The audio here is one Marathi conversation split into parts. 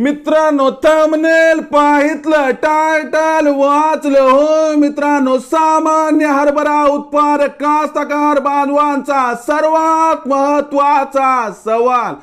मित्रांनो थंबनेल पाहितलं टायटल वाचलं. हो मित्रांनो सामान्य हरभरा उत्पादक कास्तकार बांधवांचा सर्वात महत्त्वाचा सवाल.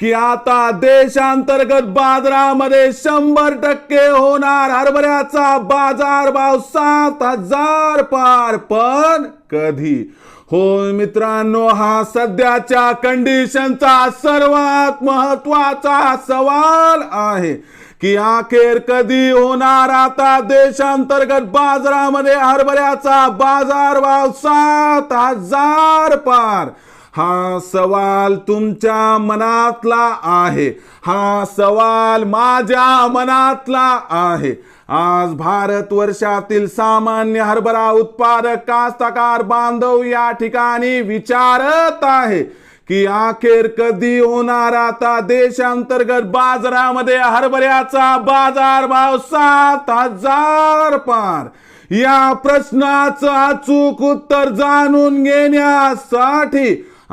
की आता देशांतर्गत बाजारामध्ये शंभर टक्के होणार हरभऱ्याचा बाजार भाव सात हजार पार. पण कधी? हो मित्रांनो हा सध्याच्या कंडिशनचा सर्वात महत्त्वाचा सवाल आहे. की अखेर कधी होणार आता देशांतर्गत बाजारामध्ये हरभऱ्याचा बाजार भाव सात हजार पार? हा सवाल तुमच्या मनातला आहे. हा सवाल माझ्या मनातला आहे. आज भारत वर्षातील सामान्य हरभरा उत्पादक कास्तकार बांधव या ठिकाणी विचारत आहे की अखेर कधी होणार आता देशांतर्गत बाजारामध्ये हरभऱ्याचा बाजार भाव सात हजार पार? या प्रश्नाचं अचूक उत्तर जाणून घेण्यासाठी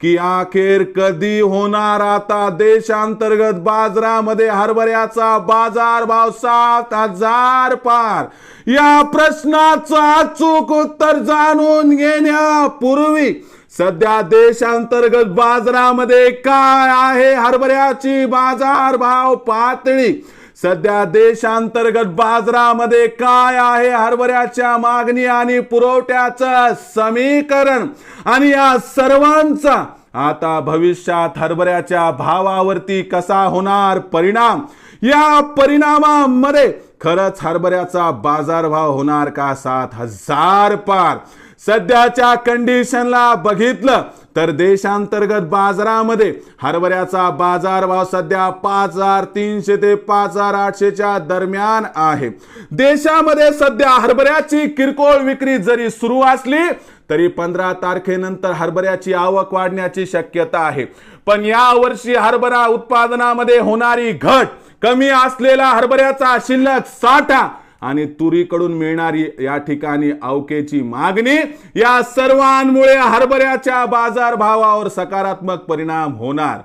की अखेर कधी होणार आता देशांतर्गत बाजारामध्ये हरभऱ्याचा बाजार भाव सात हजार पार? या प्रश्नाचं अचूक उत्तर जाणून घेण्यापूर्वी सध्या देशांतर्गत बाजारामध्ये काय आहे? हरभऱ्याची बाजार भाव पातळी सध्या देशांतर्गत बाजारामध्ये काय आहे हरभऱ्याच्या मागणी आणि पुरवठ्याचं समीकरण? आणि या सर्वांचा आता भविष्यात हरभऱ्याच्या भावावरती कसा होणार परिणाम? या परिणामामध्ये खरंच हरभऱ्याचा बाजारभाव होणार का? सात हजार पार. सध्याच्या कंडिशनला बघितलं तर देशांतर्गत बाजारामध्ये हरभऱ्याचा बाजारभाव सध्या पाच हजार तीनशे ते पाच हजार आठशेच्या दरम्यान आहे. देशामध्ये सध्या हरभऱ्याची किरकोळ विक्री जरी सुरू असली तरी पंधरा तारखेनंतर हरभऱ्याची आवक वाढण्याची शक्यता आहे. पण या वर्षी हरभरा उत्पादनामध्ये होणारी घट कमी असलेला हरभऱ्याचा शिल्लक साठा आणि तुरीकडून मिळणारी या ठिकाणी अवकेची मागणी या सर्वांमुळे हरभऱ्याच्या बाजारभावावर सकारात्मक परिणाम होणार.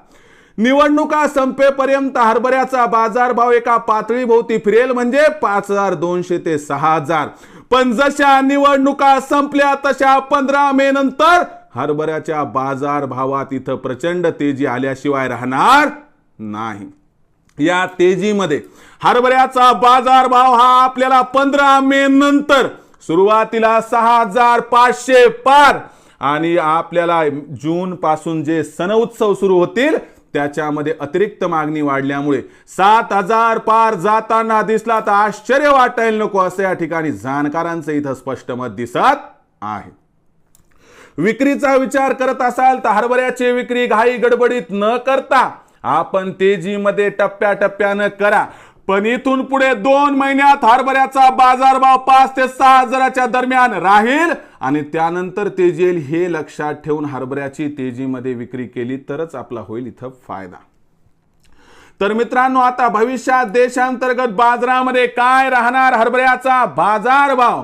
निवडणुका संपेपर्यंत हरभऱ्याचा बाजारभाव एका पातळीभोवती फिरेल म्हणजे पाच हजार दोनशे ते सहा हजार. पण जशा निवडणुका संपल्या तशा पंधरा मे नंतर हरभऱ्याच्या बाजारभावात इथं प्रचंड तेजी आल्याशिवाय राहणार नाही. या तेजीमध्ये. हरभऱ्याचा बाजार भाव हा आपल्याला पंधरा मे नंतर सुरुवातीला सहा हजार पाचशे पार. आणि आपल्याला जून पासून जे सण उत्सव सुरू होतील त्याच्यामध्ये अतिरिक्त मागणी वाढल्यामुळे सात हजार पार जाताना दिसला तर आश्चर्य वाटायला नको असं या ठिकाणी जाणकारांचं इथं स्पष्ट मत दिसत आहे. विक्रीचा विचार करत असाल तर हरभऱ्याची विक्री घाई गडबडीत न करता आपण तेजीमध्ये टप्प्याटप्प्यानं करा. पण इथून पुढे दोन महिन्यात हरभऱ्याचा बाजारभाव पाच ते सहा हजाराच्या दरम्यान राहील. आणि त्यानंतर तेजी येईल हे लक्षात ठेवून हरभऱ्याची तेजीमध्ये विक्री केली तरच आपला होईल इथं फायदा. तर मित्रांनो आता भविष्यात देशांतर्गत बाजारामध्ये काय राहणार हरभऱ्याचा बाजारभाव?